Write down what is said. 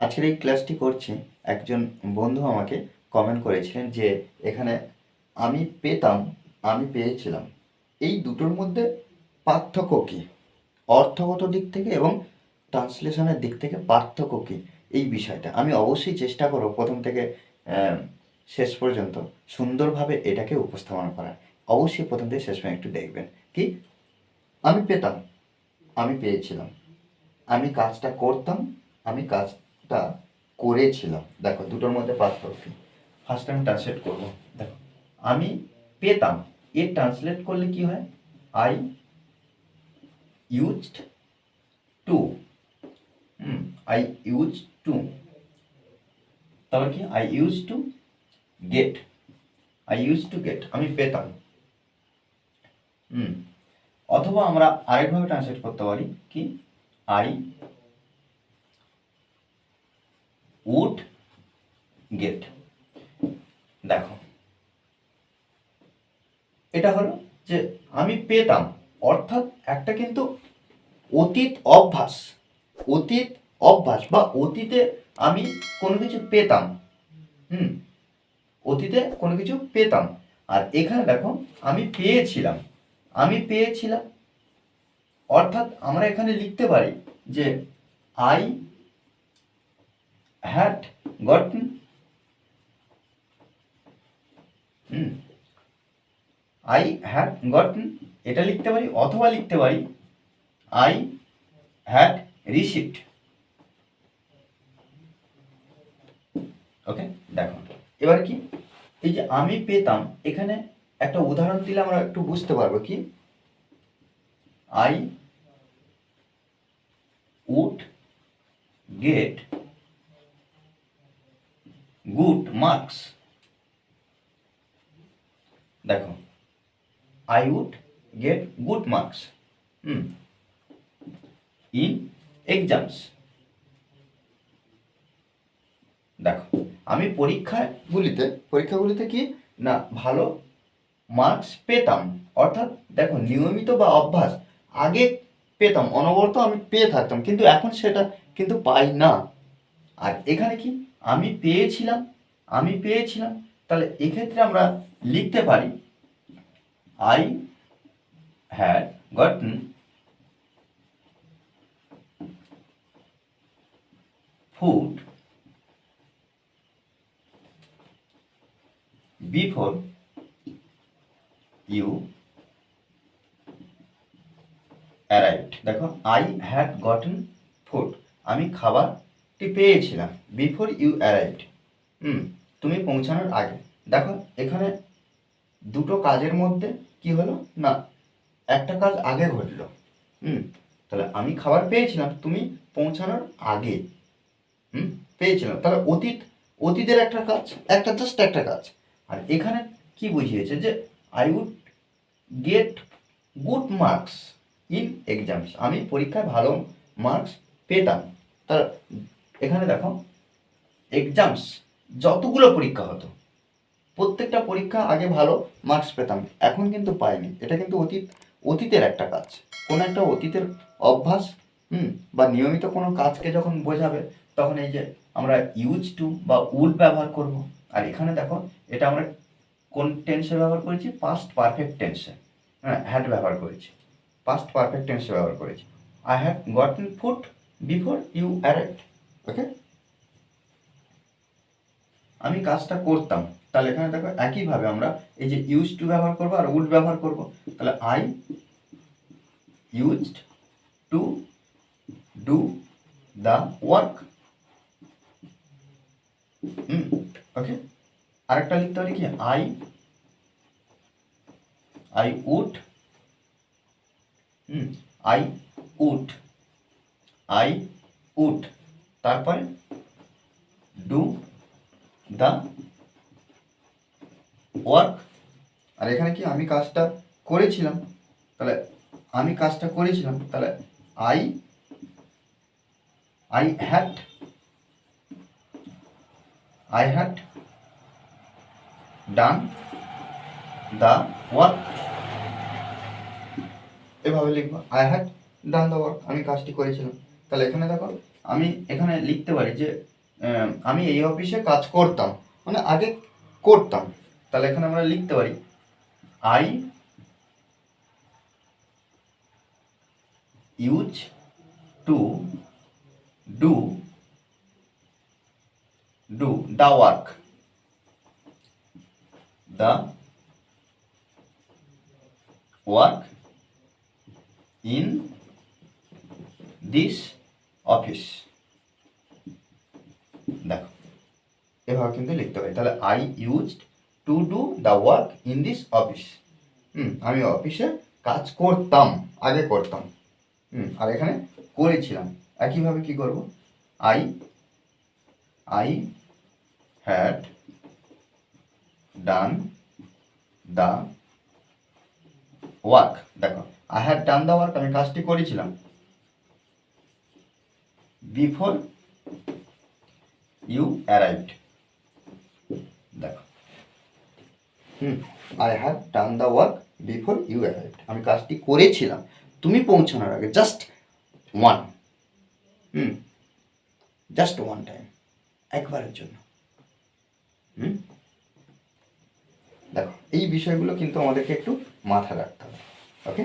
আজকের এই ক্লাসটি করছি, একজন বন্ধু আমাকে কমেন্ট করেছিলেন যে, এখানে আমি পেতাম, আমি পেয়েছিলাম। এই দুটোর মধ্যে পার্থক্য কী? অর্থগত দিক থেকে এবং ট্রান্সলেশনের দিক থেকে পার্থক্য কী? এই বিষয়টা আমি অবশ্যই চেষ্টা করব প্রথম থেকে শেষ পর্যন্ত সুন্দরভাবে এটাকে উপস্থাপন করার। অবশ্যই প্রথম থেকে শেষ একটু দেখবেন। কি? আমি পেতাম, আমি পেয়েছিলাম। আমি কাজটা করতাম, আমি কাজটা করেছিলাম। দেখো, দুটোর মধ্যে পার্থক্য ফার্স্ট আমি ট্রান্সলেট করব। দেখো, আমি পেতাম। এর ট্রান্সলেট করলে কি হয়? I used to hmm I use to তারপর কি? I use to get I use to get আমি পেতাম। হুম, অথবা আমরা আরেকভাবে ট্রান্সলেট করতে পারি কি? I would get. দেখো। এটা হলো যে আমি পেতাম, অর্থাৎ একটা কিন্তু অতীত অভ্যাস অতীত অভ্যাস বা অতীতে আমি কোনো কিছু পেতাম, হুম, অতীতে কোনো কিছু পেতাম। আর এখানে দেখো, আমি পেয়েছিলাম আমি পেয়েছিলাম। অর্থাৎ আমরা এখানে লিখতে পারি যে I had gotten hmm I had gotten এটা লিখতে পারি অথবা লিখতে পারি আই হ্যাড রিসিপ্ট ওকে দেখো। এবার কি? এই যে আমি পেতাম, এখানে একটা উদাহরণ দিলে আমরা একটু বুঝতে পারব কি? I would get good marks. দেখো I would get good marks hmm in exams দেখো, আমি পরীক্ষাগুলিতে পরীক্ষাগুলিতে কি? না, ভালো মার্কস পেতাম। অর্থাৎ, দেখো, নিয়মিত বা অভ্যাস, আগে পেতাম, অনবরত আমি পেয়ে থাকতাম, কিন্তু এখন সেটা কিন্তু পাই না। আর এখানে কি? আমি পেয়েছিলাম আমি পেয়েছিলাম। তাহলে এক্ষেত্রে আমরা লিখতে পারি I had gotten food before you arrived দেখো আই হ্যাড গটন ফুড আমি খাবারটি পেয়েছিলাম বিফোর ইউ অ্যারাইভড। হুম, তুমি পৌঁছানোর আগে। দেখো, এখানে দুটো কাজের মধ্যে কি হলো? না, একটা কাজ আগে ঘটলো। হুম, তাহলে আমি খাবার পেয়েছিলাম, তুমি পৌঁছানোর আগে। হুম, পেয়েছিলাম। তাহলে অতীত, অতীতের একটা কাজ, একটা জাস্ট একটা কাজ। আর এখানে কি বুঝিয়েছে যে I would get good marks in exams আমি পরীক্ষায় ভালো মার্কস পেতাম। তার এখানে দেখো এক্সামস যতগুলো পরীক্ষা হতো, প্রত্যেকটা পরীক্ষা আগে ভালো মার্কস পেতাম, এখন কিন্তু পাইনি। এটা কিন্তু অতীত, অতীতের একটা কাজ। কোনো একটা অতীতের অভ্যাস, হুম, বা নিয়মিত কোনো কাজকে যখন বোঝাবে, তখন এই যে আমরা ইউজ টু বা উড ব্যবহার করব। আর এখানে দেখো, এটা আমরা কোন টেন্সে ব্যবহার করেছি? পাস্ট পারফেক্ট টেন্সে হ্যাঁ হ্যাড ব্যবহার করেছি। পাস্ট পারফেক্ট টেন্সে ব্যবহার করেছি। I had gotten food before you arrive okay আমি কাজটা করতাম। তাহলে এখানে দেখো একইভাবে আমরা এই যে ইউজ টু ব্যবহার করব আর উড ব্যবহার করব। তাহলে I used to do the work hmm okay আরেকটা লিখতে পারি কি? I I would hmm I would I would তারপরে ডু দ্য ওয়ার্ক আর এখানে কি আমি কাজটা করেছিলাম? তাহলে আমি কাজটা করেছিলাম, তাহলে I I had I had done the work এভাবে লিখব I had done the work আমি কাজটি করেছিলাম। তাহলে এখানে দেখো আমি এখানে লিখতে পারি যে আমি এই অফিসে কাজ করতাম মানে আগে করতাম। তাহলে এখানে আমরা লিখতে পারি I use to do do the work the work in this office দেখো, এভাবে কিন্তু লিখতে পারি তাহলে I used to do the work in this office hmm, আমি অফিসে কাজ করতাম, আগে করতাম। হুম, আর এখানে করেছিলাম। একইভাবে কি করব? I I had done the work দেখো I had done the work আমি কাজটি করেছিলাম। Before you arrived. দেখো। হুম I have done the work before you arrived আমি কাজটি করেছিলাম। তুমি পৌঁছানোর আগে just one hmm just one time একবারের জন্য। হুম, দেখো, এই বিষয়গুলো কিন্তু আমাদেরকে একটু মাথায় রাখতে হবে। ওকে